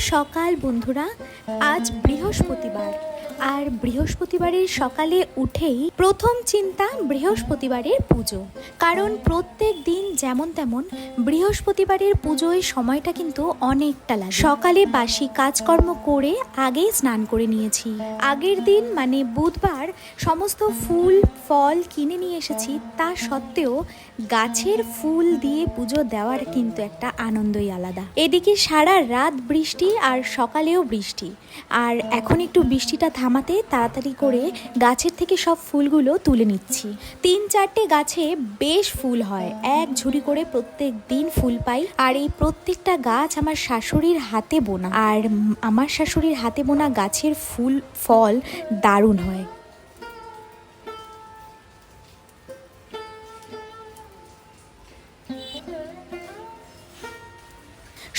সকাল বন্ধুরা আজ বৃহস্পতিবার। আর বৃহস্পতিবারের সকালে উঠেই প্রথম চিন্তা বৃহস্পতিবারের পুজো। কারণ প্রত্যেক দিন যেমন তেমন বৃহস্পতিবারের পুজোয় সময়টা কিন্তু অনেকটা লাগে। সকালে বাসি কাজকর্ম করে আগেই স্নান করে নিয়েছি। আগের দিন মানে বুধবার সমস্ত ফুল, ফল কিনে নিয়ে এসেছি। তা সত্ত্বেও গাছের ফুল দিয়ে পুজো দেওয়ার কিন্তু একটা আনন্দই আলাদা। এদিকে সারা রাত বৃষ্টি আর সকালেও বৃষ্টি। আর এখন একটু বৃষ্টিটা থামাতে তাড়াতাড়ি করে গাছের থেকে সব ফুলগুলো তুলে নিচ্ছি। তিন চারটে গাছে বেশ ফুল হয়। এক ঝুড়ি করে প্রত্যেক দিন ফুল পাই। আর এই প্রত্যেকটা গাছ আমার শাশুড়ির হাতে বোনা। আর আমার শাশুড়ির হাতে বোনা গাছের ফুল, ফল দারুণ হয়।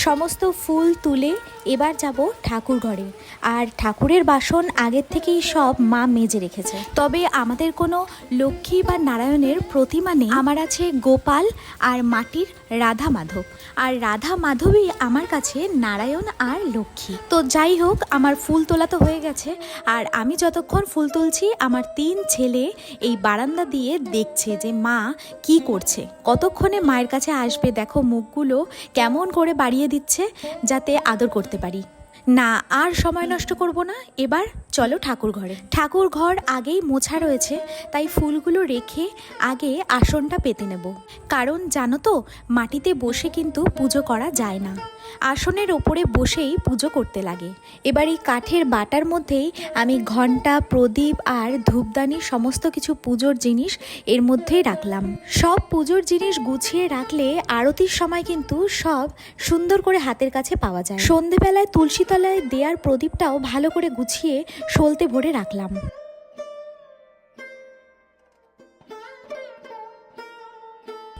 সমস্ত ফুল তুলে এবার যাব ঠাকুর ঘরে। আর ঠাকুরের বাসন আগের থেকেই সব মা মেজে রেখেছে। তবে আমাদের কোনো লক্ষ্মী বা নারায়ণের প্রতিমা নেই। আমার আছে গোপাল আর মাটির রাধা মাধব। আর রাধা মাধবই আমার কাছে নারায়ণ আর লক্ষ্মী। তো যাই হোক, আমার ফুল তোলা তো হয়ে গেছে। আর আমি যতক্ষণ ফুল তুলছি, আমার তিন ছেলে এই বারান্দা দিয়ে দেখছে যে মা কি করছে। কতক্ষণে মায়ের কাছে আসবে, দেখো মুখগুলো কেমন করে বাড়িয়ে দিচ্ছে যাতে আদর করতে পারি। না, আর সময় নষ্ট করব না। এবার চলো ঠাকুর ঘরে ঠাকুর ঘর আগেই মোছা রয়েছে, তাই ফুলগুলো রেখে আগে আসনটা পেতে নেব। কারণ জানো তো, মাটিতে বসে কিন্তু পুজো করা যায় না। আসনের ওপরে বসেই পুজো করতে লাগে। এবার এই কাঠের বাটার মধ্যেই আমি ঘণ্টা প্রদীপ আর ধূপদানি সমস্ত কিছু পুজোর জিনিস এর মধ্যেই রাখলাম। সব পুজোর জিনিস গুছিয়ে রাখলে আরতির সময় কিন্তু সব সুন্দর করে হাতের কাছে পাওয়া যায়। সন্ধেবেলায় তুলসী তলায় দেয়ার প্রদীপটাও ভালো করে গুছিয়ে সলতে ভরে রাখলাম।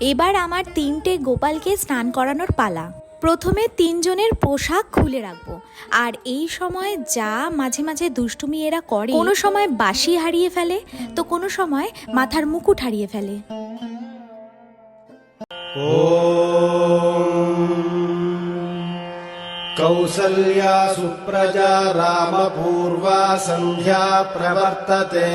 এবার আমার তিনটে গোপালকে স্নান করানোর পালা। প্রথমে তিনজনের পোশাক খুলে রাখব। আর এই সময় যা মাঝে মাঝে দুষ্টুমি এরা করে, কোনো সময় বাসি হারিয়ে ফেলে, তো কোনো সময় মাথার মুকুট হারিয়ে ফেলে। कौसल्या सुप्रजा रामपूर्वा सन्ध्या प्रवर्तते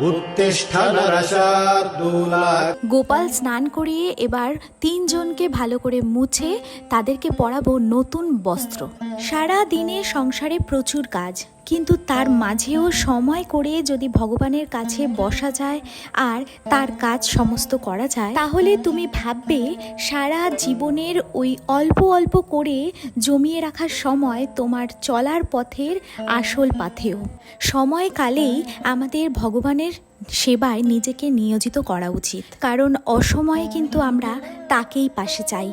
उत्तिष्ठ नरशार्दूला গোপাল স্নান করিয়ে এবার তিনজনকে ভালো করে মুছে তাদেরকে পরাবো নতুন বস্ত্র সারা দিনে সংসারে প্রচুর কাজ কিন্তু তার মাঝেও সময় করে যদি ভগবানের কাছে বসা যায় আর তার কাজ সমস্ত করা যায়, তাহলে তুমি ভাববে সারা জীবনের ওই অল্প অল্প করে জমিয়ে রাখার সময় তোমার চলার পথের আসল পাথেও সময়কালেই আমাদের ভগবানের সেবায় নিজেকে নিয়োজিত করা উচিত। কারণ অসময়ে কিন্তু আমরা তাকেই পাশে চাই।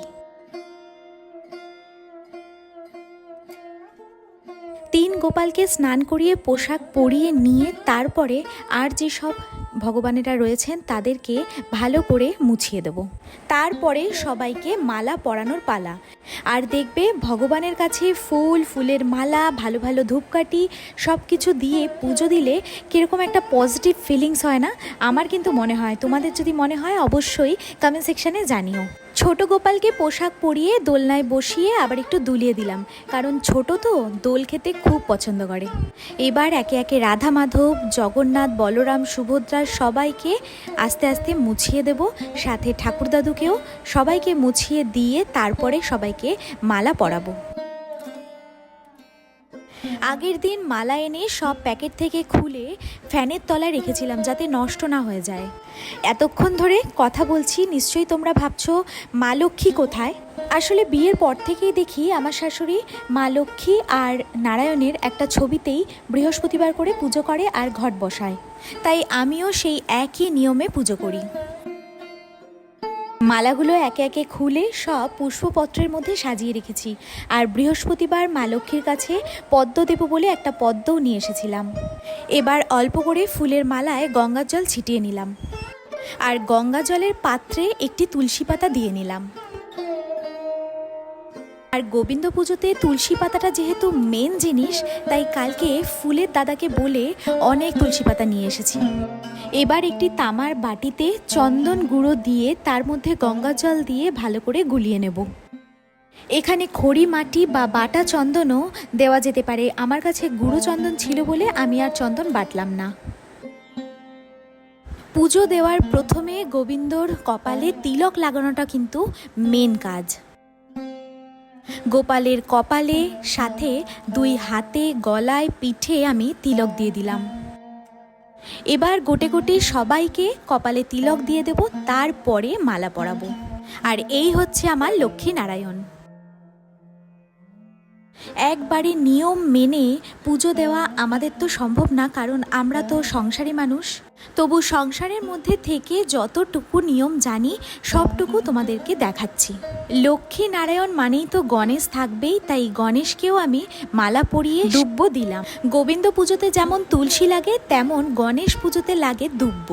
তিন গোপালকে স্নান করিয়ে পোশাক পরিয়ে নিয়ে তারপরে আর যেসব ভগবানেরা রয়েছেন তাদেরকে ভালো করে মুছিয়ে দেব। তারপরে সবাইকে মালা পরানোর পালা। আর দেখবে ভগবানের কাছে ফুল, ফুলের মালা, ভালো ভালো ধূপকাঠি সব কিছু দিয়ে পুজো দিলে কীরকম একটা পজিটিভ ফিলিংস হয় না? আমার কিন্তু মনে হয়। তোমাদের যদি মনে হয় অবশ্যই কমেন্ট সেকশানে জানিও। ছোট গোপালকে পোশাক পরিয়ে দোলনায় বসিয়ে আবার একটু দুলিয়ে দিলাম। কারণ ছোট তো, দোল খেতে খুব পছন্দ করে। এবার একে একে রাধা মাধব, জগন্নাথ, বলরাম সুভদ্রার সবাইকে আস্তে আস্তে মুছিয়ে দেব। সাথে ঠাকুরদাদুকেও সবাইকে মুছিয়ে দিয়ে তারপরে সবাইকে মালা পরাবো। আগের দিন মালা এনে সব প্যাকেট থেকে খুলে ফ্যানের তলায় রেখেছিলাম যাতে নষ্ট না হয়ে যায়। এতক্ষণ ধরে কথা বলছি, নিশ্চয়ই তোমরা ভাবছ মা লক্ষ্মী কোথায়? আসলে বিয়ের পর থেকেই দেখি আমার শাশুড়ি মা লক্ষ্মী আর নারায়ণের একটা ছবিতেই বৃহস্পতিবার করে পুজো করে আর ঘট বসায়। তাই আমিও সেই একই নিয়মে পুজো করি। মালাগুলো একে একে খুলে সব পুষ্পপত্রের মধ্যে সাজিয়ে রেখেছি। আর বৃহস্পতিবার মা লক্ষ্মীর কাছে পদ্ম দেব বলে একটা পদ্মও নিয়ে এসেছিলাম। এবার অল্প করে ফুলের মালায় গঙ্গার জল ছিটিয়ে নিলাম। আর গঙ্গা জলের পাত্রে একটি তুলসী পাতা দিয়ে নিলাম। আর গোবিন্দ পুজোতে তুলসী পাতাটা যেহেতু মেন জিনিস, তাই কালকে ফুলের দাদাকে বলে অনেক তুলসী পাতা নিয়ে এসেছি। এবার একটি তামার বাটিতে চন্দন গুঁড়ো দিয়ে তার মধ্যে গঙ্গা জল দিয়ে ভালো করে গুলিয়ে নেব। এখানে খড়ি, মাটি বা বাটা চন্দনও দেওয়া যেতে পারে। আমার কাছে গুঁড়ো চন্দন ছিল বলে আমি আর চন্দন বাটলাম না। পুজো দেওয়ার প্রথমে গোবিন্দর কপালে তিলক লাগানোটা কিন্তু মেন কাজ। গোপালের কপালে সাথে দুই হাতে গলায় পিঠে আমি তিলক দিয়ে দিলাম। এবার গোটে গোটে সবাইকে কপালে তিলক দিয়ে দেব, তারপরে মালা পরাবো। আর এই হচ্ছে আমার লক্ষ্মী নারায়ণ একবারে নিয়ম মেনে পুজো দেওয়া আমাদের তো সম্ভব না, কারণ আমরা তো সংসারী মানুষ। তবু সংসারের মধ্যে থেকে যতটুকু নিয়ম জানি, সবটুকু তোমাদেরকে দেখাচ্ছি। লক্ষ্মী নারায়ণ মানেই তো গণেশ থাকবেই, তাই গণেশকেও আমি মালা পরিয়ে দুব্ব দিলাম। গোবিন্দ পুজোতে যেমন তুলসী লাগে, তেমন গণেশ পুজোতে লাগে দুব্ব।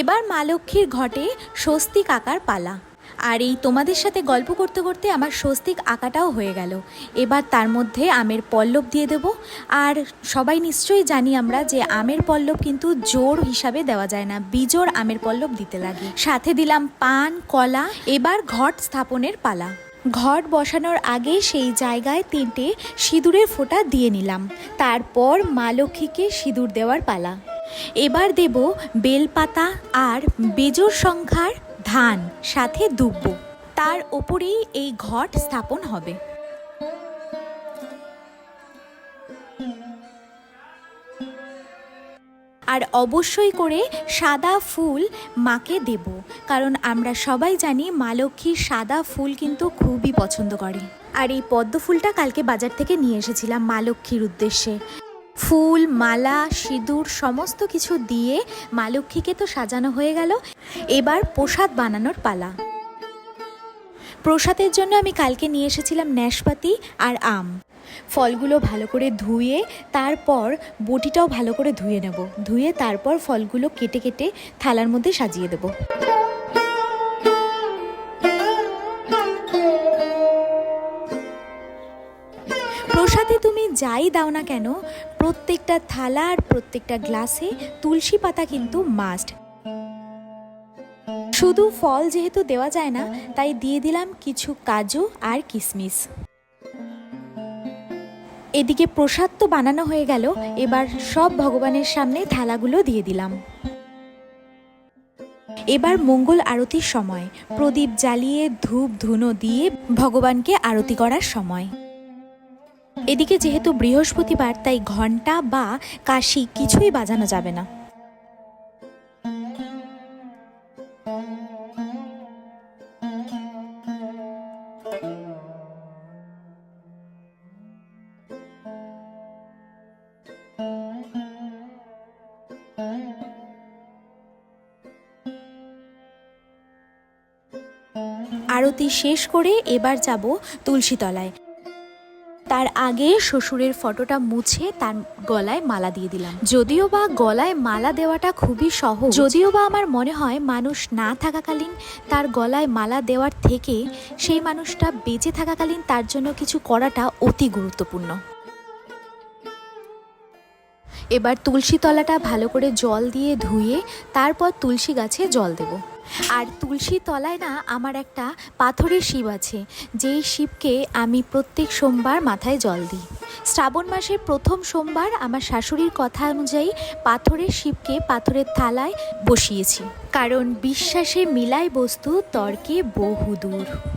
এবার মা লক্ষ্মীর ঘটে স্বস্তিক আকার পালা। আর এই তোমাদের সাথে গল্প করতে করতে আমার স্বস্তিক আঁকাটাও হয়ে গেল। এবার তার মধ্যে আমের পল্লব দিয়ে দেব। আর সবাই নিশ্চয়ই জানি আমরা যে আমের পল্লব কিন্তু জোর হিসাবে দেওয়া যায় না। বিজোর আমের পল্লব দিতে লাগে। সাথে দিলাম পান, কলা, এবার ঘট স্থাপনের পালা। ঘট বসানোর আগে সেই জায়গায় তিনটে সিঁদুরের ফোঁটা দিয়ে নিলাম। তারপর মা লক্ষ্মীকে সিঁদুর দেওয়ার পালা। এবার দেব বেলপাতা আর বেজোর সংখ্যার ধান, সাথে দুব্ব। তার ওপরেই এই ঘট স্থাপন হবে। আর অবশ্যই করে সাদা ফুল মাকে দেব, কারণ আমরা সবাই জানি মা লক্ষ্মীর সাদা ফুল কিন্তু খুবই পছন্দ করে। আর এই পদ্ম ফুলটা কালকে বাজার থেকে নিয়ে এসেছিলাম মা লক্ষ্মীর উদ্দেশ্যে। ফুল, মালা, সিঁদুর, সমস্ত কিছু দিয়ে মা লক্ষ্মীকে তো সাজানো হয়ে গেল। এবার প্রসাদ বানানোর পালা। প্রসাদের জন্য আমি কালকে নিয়ে এসেছিলাম ন্যাশপাতি আর আম। ফলগুলো ভালো করে ধুয়ে, তারপর বটিটাও ভালো করে ধুয়ে নেব। ধুয়ে তারপর ফলগুলো কেটে কেটে থালার মধ্যে সাজিয়ে দেব। প্রসাদে তুমি যাই দাও না কেন, প্রত্যেকটা থালা আর প্রত্যেকটা গ্লাসে তুলসী পাতা কিন্তু মাস্ট শুধু ফল যেহেতু দেওয়া যায় না, তাই দিয়ে দিলাম কিছু কাজু আর কিশমিশ এদিকে প্রসাদ তো বানানো হয়ে গেল, এবার সব ভগবানের সামনে থালাগুলো দিয়ে দিলাম। এবার মঙ্গল আরতির সময়, প্রদীপ জ্বালিয়ে ধূপ ধুনো দিয়ে ভগবানকে আরতি করার সময়। এদিকে যেহেতু বৃহস্পতিবার, তাই ঘণ্টা বা কাশি কিছুই বাজানো যাবে না। আরতি শেষ করে এবার যাব তুলসীতলায়। তার আগে শ্বশুরের ফটোটা মুছে তার গলায় মালা দিয়ে দিলাম। যদিও বা গলায় মালা দেওয়াটা খুবই সহজ, যদিও বা আমার মনে হয় মানুষ না থাকাকালীন তার গলায় মালা দেওয়ার থেকে সেই মানুষটা বেঁচে থাকাকালীন তার জন্য কিছু করাটা অতি গুরুত্বপূর্ণ। এবার তুলসী তলাটা ভালো করে জল দিয়ে ধুয়ে তারপর তুলসী গাছে জল দেব। আর তুলসী তলায় না আমার একটা পাথরের শিব আছে। যেই শিবকে আমি প্রত্যেক সোমবার মাথায় জল দিই। শ্রাবণ মাসের প্রথম সোমবার আমার শাশুড়ির কথা অনুযায়ী পাথরের শিবকে পাথরের থালায় বসিয়েছি। কারণ বিশ্বাসে মিলাই বস্তু তর্কে বহুদূর।